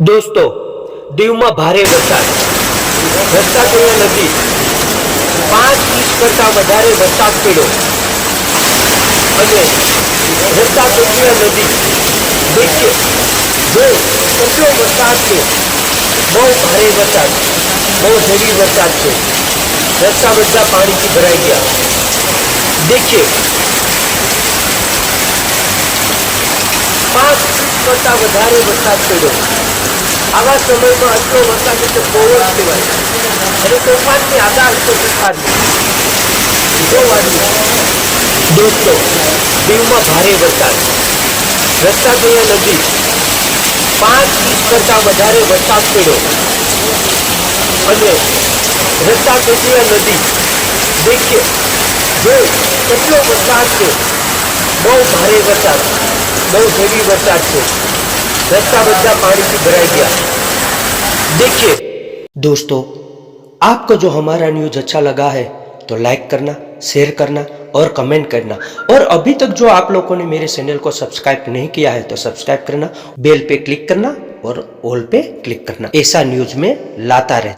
દોસ્તો, દીવમાં ભારે વરસાદ. રસ્તાકીય નદી પાંચ ઇંચ કરતાં વધારે વરસાદ પડ્યો. અને રસ્તાકીય નદી દેખીએ જો કેટલો વરસાદ છે. બહુ ભારે વરસાદ. બહુ હેવી વરસાદ છે. રસ્તા બધા પાણીથી ભરાઈ ગયા. દેખીએ કરતાં વધારે વરસાદ પડ્યો આવા સમયમાં આટલો વરસાદ એટલે બહુ જ કહેવાય અને તોફાનની આગાહ તો તોફાનની જો વાળ્યું દોસ્તો દીવમાં ભારે વરસાદ રસ્તા ગયા નદી પાંચ ઇંચ કરતાં વધારે વરસાદ પડ્યો અને રસ્તા ગયા નદી દેખીએ જો કેટલો વરસાદ છે બહુ ભારે વરસાદ બહુ હેવી વરસાદ છે રસ્તા બધા પાણીથી ભરાઈ ગયા देखिए दोस्तों आपको जो हमारा न्यूज अच्छा लगा है तो लाइक करना शेयर करना और कमेंट करना और अभी तक जो आप लोगों ने मेरे चैनल को सब्सक्राइब नहीं किया है तो सब्सक्राइब करना बेल पे क्लिक करना और ऑल पे क्लिक करना ऐसा न्यूज में लाता रहता